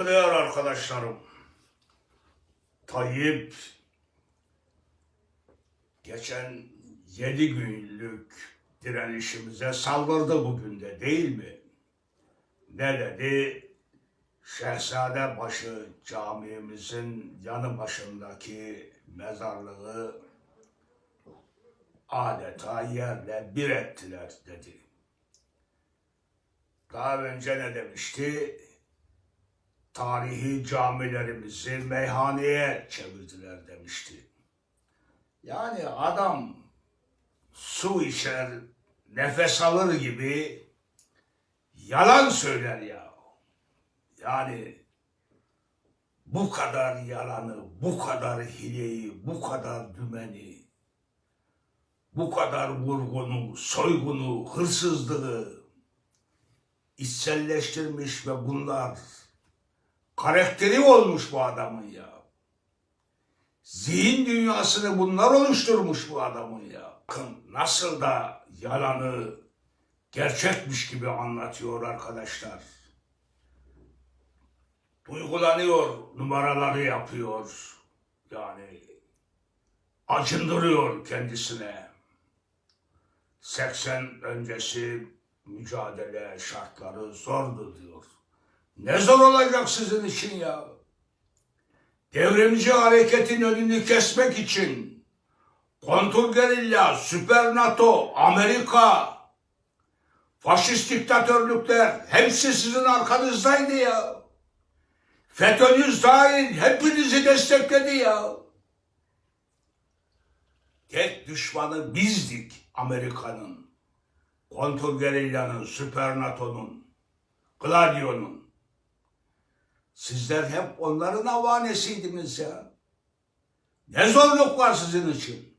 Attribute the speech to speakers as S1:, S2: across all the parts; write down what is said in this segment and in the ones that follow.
S1: Saygıdeğer arkadaşlarım. Tayyip geçen yedi günlük direnişimize saldırdı bugün de değil mi? Ne dedi? Şehzadebaşı camimizin yanı başındaki mezarlığı adeta yerle bir ettiler dedi. Daha önce ne demişti? Tarihi camilerimizi meyhaneye çevirdiler demişti. Yani adam su içer, nefes alır gibi yalan söyler ya. Yani bu kadar yalanı, bu kadar hileyi, bu kadar dümeni, bu kadar vurgunu, soygunu, hırsızlığı içselleştirmiş ve bunlar karakteri olmuş bu adamın ya. Zihin dünyasını bunlar oluşturmuş bu adamın ya. Bakın nasıl da yalanı gerçekmiş gibi anlatıyor arkadaşlar. Duygulanıyor, numaraları yapıyor. Yani acındırıyor kendisine. 80 öncesi mücadele şartları zordu diyor. Ne zor olacak sizin için ya? Devrimci hareketin önünü kesmek için kontrgerilla, süper NATO, Amerika, faşist diktatörlükler hepsi sizin arkanızdaydı ya. FETÖ'nüz dahil hepinizi destekledi ya. Tek düşmanı bizdik Amerika'nın, kontrgerillanın, süper NATO'nun, Gladio'nun. Sizler hep onların avanesiydiniz ya. Ne zorluk var sizin için?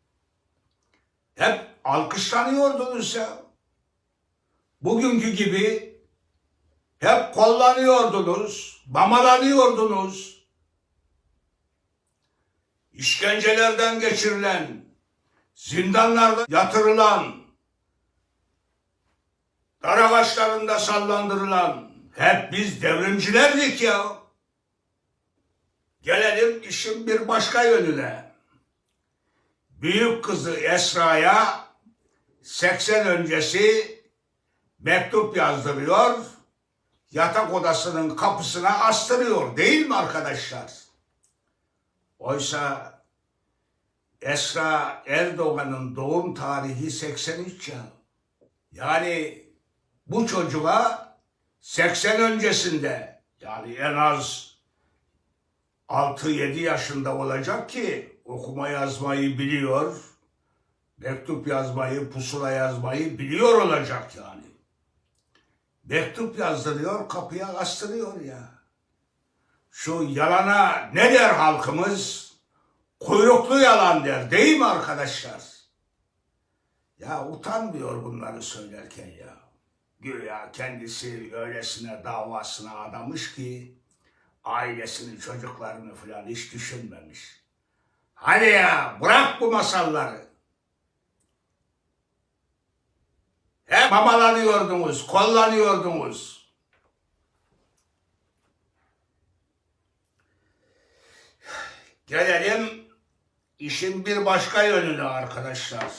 S1: Hep alkışlanıyordunuz ya. Bugünkü gibi hep kollanıyordunuz, mamalanıyordunuz. İşkencelerden geçirilen, zindanlarda yatırılan, dar başlarında sallandırılan hep biz devrimcilerdik ya. Gelelim işin bir başka yönüne. Büyük kızı Esra'ya 80 öncesi mektup yazdırıyor, yatak odasının kapısına astırıyor değil mi arkadaşlar? Oysa Esra Erdoğan'ın doğum tarihi 83 ya. Yani bu çocuğa 80 öncesinde yani en az 6-7 yaşında olacak ki okuma yazmayı biliyor, mektup yazmayı, pusula yazmayı biliyor olacak yani. Mektup yazdırıyor, kapıya astırıyor ya. Şu yalana ne der halkımız? Kuyruklu yalan der değil mi arkadaşlar? Ya utanmıyor bunları söylerken ya. Güya kendisi öylesine davasına adamış ki ailesini, çocuklarını falan hiç düşünmemiş. Hadi ya bırak bu masalları. Hep mamalanıyordunuz, kollanıyordunuz. Gelelim işin bir başka yönüne arkadaşlar.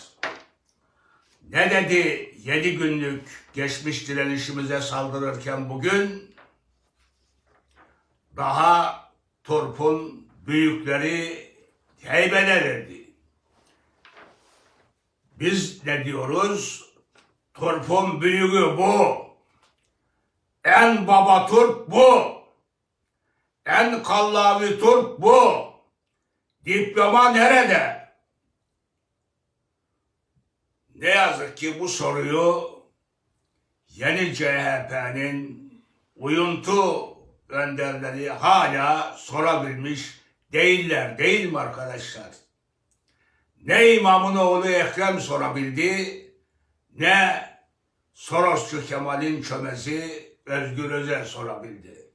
S1: Ne dedi yedi günlük geçmiş direnişimize saldırırken bugün? Daha Turp'un büyükleri heybede verdi. Biz ne diyoruz? Turp'un büyüğü bu. En baba Turp bu. En kallavi Turp bu. Diploma nerede? Ne yazık ki bu soruyu yeni CHP'nin uyuntu önderleri hala sorabilmiş değiller değil mi arkadaşlar? Ne imamın oğlu Ekrem sorabildi ne Sorosçu Kemal'in çömezi Özgür Özel sorabildi.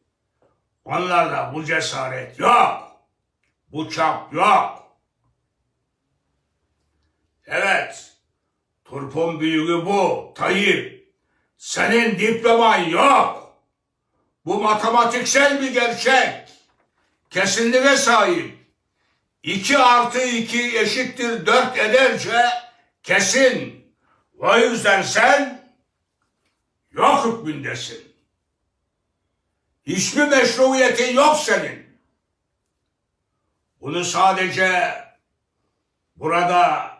S1: Onlarda bu cesaret yok. Bu çap yok. Evet. Turpun büyüğü bu. Tayyip. Senin diploman yok. Bu matematiksel bir gerçek. Kesinliğe sahip. 2 artı 2 eşittir 4 ederce kesin. O yüzden sen yok hükmündesin. Hiçbir meşruiyetin yok senin. Bunu sadece burada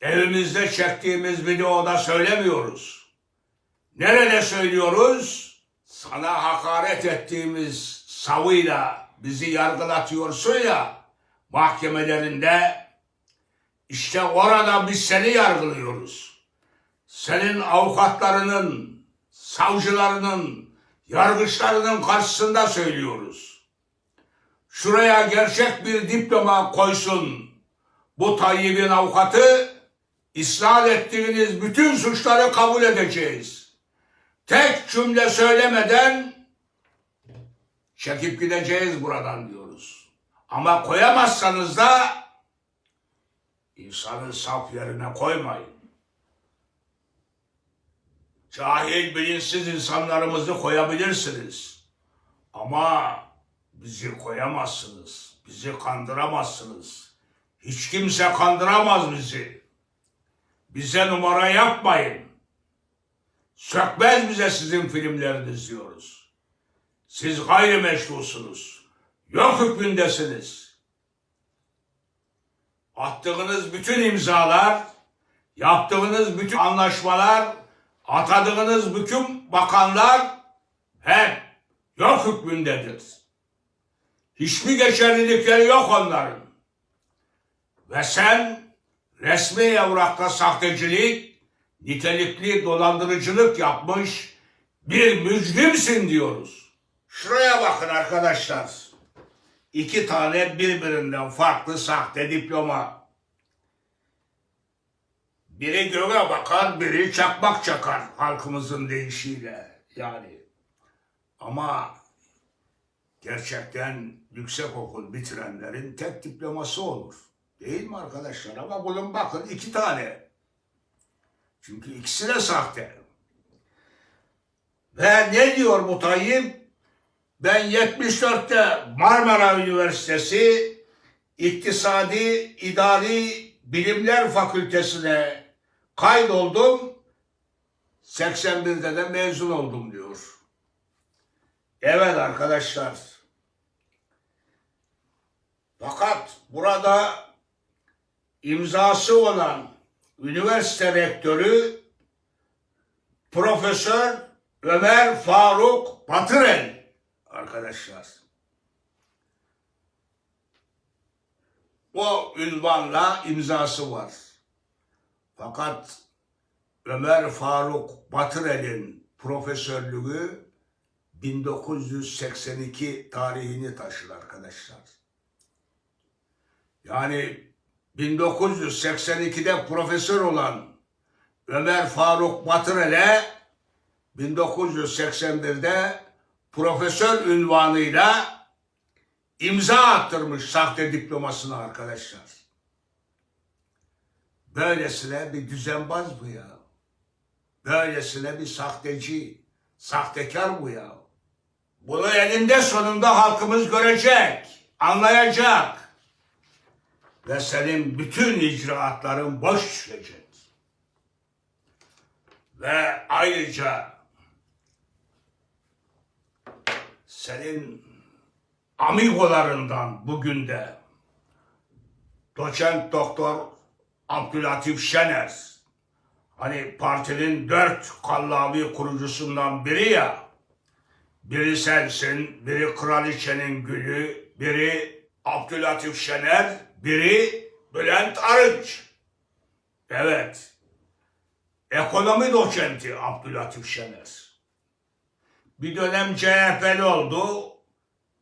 S1: evimizde çektiğimiz videoda söylemiyoruz. Nerede söylüyoruz? Sana hakaret ettiğimiz savıyla bizi yargılatıyorsun ya mahkemelerinde işte orada biz seni yargılıyoruz. Senin avukatlarının, savcılarının, yargıçlarının karşısında söylüyoruz. Şuraya gerçek bir diploma koysun bu Tayyip'in avukatı, isnat ettiğiniz bütün suçları kabul edeceğiz. Tek cümle söylemeden çekip gideceğiz buradan diyoruz. Ama koyamazsanız da insanı saf yerine koymayın. Cahil, bilinçsiz insanlarımızı koyabilirsiniz. Ama bizi koyamazsınız. Bizi kandıramazsınız. Hiç kimse kandıramaz bizi. Bize numara yapmayın. Sökmez bize sizin filmleriniz diyoruz. Siz gayrimeşrusunuz. Yok hükmündesiniz. Attığınız bütün imzalar, yaptığınız bütün anlaşmalar, atadığınız bütün bakanlar hep yok hükmündedir. Hiçbir geçerlilikleri yok onların. Ve sen resmi evrakta sahtecilik, nitelikli dolandırıcılık yapmış bir mücrimsin diyoruz. Şuraya bakın arkadaşlar. İki tane birbirinden farklı sahte diploma. Biri göğe bakar, biri çakmak çakar halkımızın deyişiyle. Yani ama gerçekten yüksek okul bitirenlerin tek diploması olur. Değil mi arkadaşlar? Ama bunun bakın iki tane. Çünkü ikisi de sahte. Ve ne diyor bu Tayyip? Ben 74'te Marmara Üniversitesi İktisadi İdari Bilimler Fakültesine kaydoldum. 81'de de mezun oldum diyor. Evet arkadaşlar. Fakat burada imzası olan üniversite rektörü Profesör Ömer Faruk Batırel arkadaşlar. O ünvanla imzası var. Fakat Ömer Faruk Batırel'in profesörlüğü 1982 tarihini taşır arkadaşlar. Yani 1982'de profesör olan Ömer Faruk Batırel'e 1981'de profesör ünvanıyla imza attırmış sahte diplomasını arkadaşlar. Böylesine bir düzenbaz bu ya. Böylesine bir sahteci, sahtekar bu ya. Bunu elinde sonunda halkımız görecek, anlayacak. Ve senin bütün icraatların boş düşecek. Ve ayrıca senin amigolarından bugün de doçent doktor Abdülatif Şener hani partinin dört kallavi kurucusundan biri ya biri sensin, biri kraliçenin gülü, biri Abdülatif Şener, biri Bülent Arınç. Evet. Ekonomi doçenti Abdülatif Şener. Bir dönem CHP'li oldu.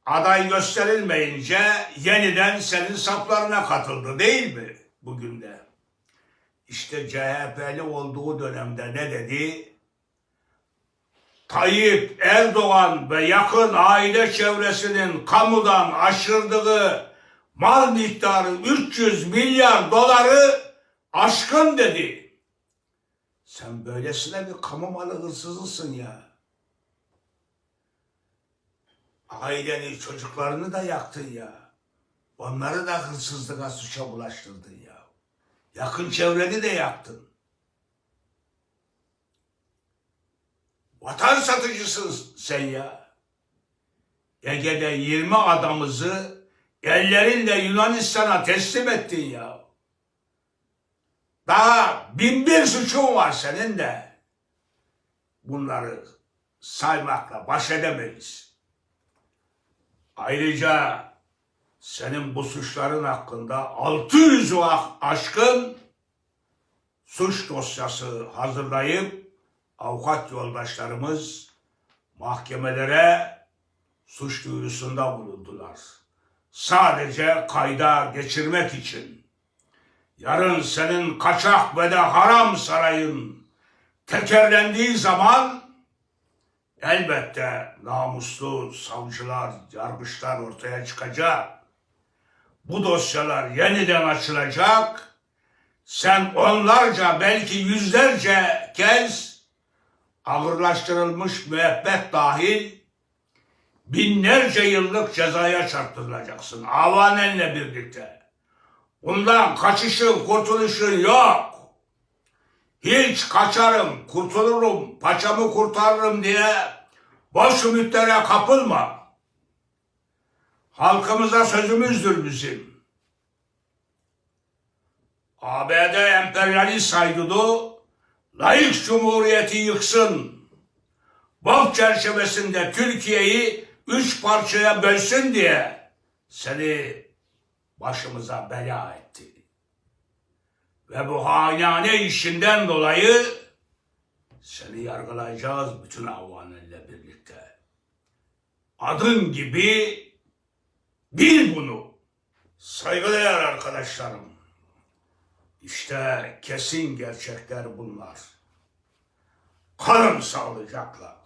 S1: Aday gösterilmeyince yeniden senin saflarına katıldı değil mi bugün de? İşte CHP'li olduğu dönemde ne dedi? Tayyip Erdoğan ve yakın aile çevresinin kamudan aşırdığı mal miktarı 300 milyar doları aşkın dedi. Sen böylesine bir kamu malı hırsızısın ya. Aileni, çocuklarını da yaktın ya. Onları da hırsızlığa, suça bulaştırdın ya. Yakın çevreni de yaktın. Vatan satıcısın sen ya. Ege'de 20 adamımızı ellerinle Yunanistan'a teslim ettin ya. Daha bin bir suçun var senin de. Bunları saymakla baş edemeyiz. Ayrıca senin bu suçların hakkında 600 aşkın suç dosyası hazırlayıp avukat yoldaşlarımız mahkemelere suç duyurusunda bulundular. Sadece kayda geçirmek için. Yarın senin kaçak ve de haram sarayın tekerlendiği zaman elbette namuslu savcılar, yargıçlar ortaya çıkacak. Bu dosyalar yeniden açılacak. Sen onlarca belki yüzlerce kez ağırlaştırılmış müebbet dahil binlerce yıllık cezaya çarptırılacaksın avanenle birlikte. Bundan kaçışın, kurtuluşun yok. Hiç kaçarım, kurtulurum, paçamı kurtarırım diye boş ümitlere kapılma. Halkımıza sözümüzdür bizim. ABD emperyalist haydudu layık cumhuriyeti yıksın. BOP çerçevesinde Türkiye'yi üç parçaya bölsün diye seni başımıza bela etti. Ve bu hainane işinden dolayı seni yargılayacağız bütün avanenle birlikte. Adın gibi bil bunu. Saygıdeğer arkadaşlarım. İşte kesin gerçekler bunlar. Kalın sağlıcakla.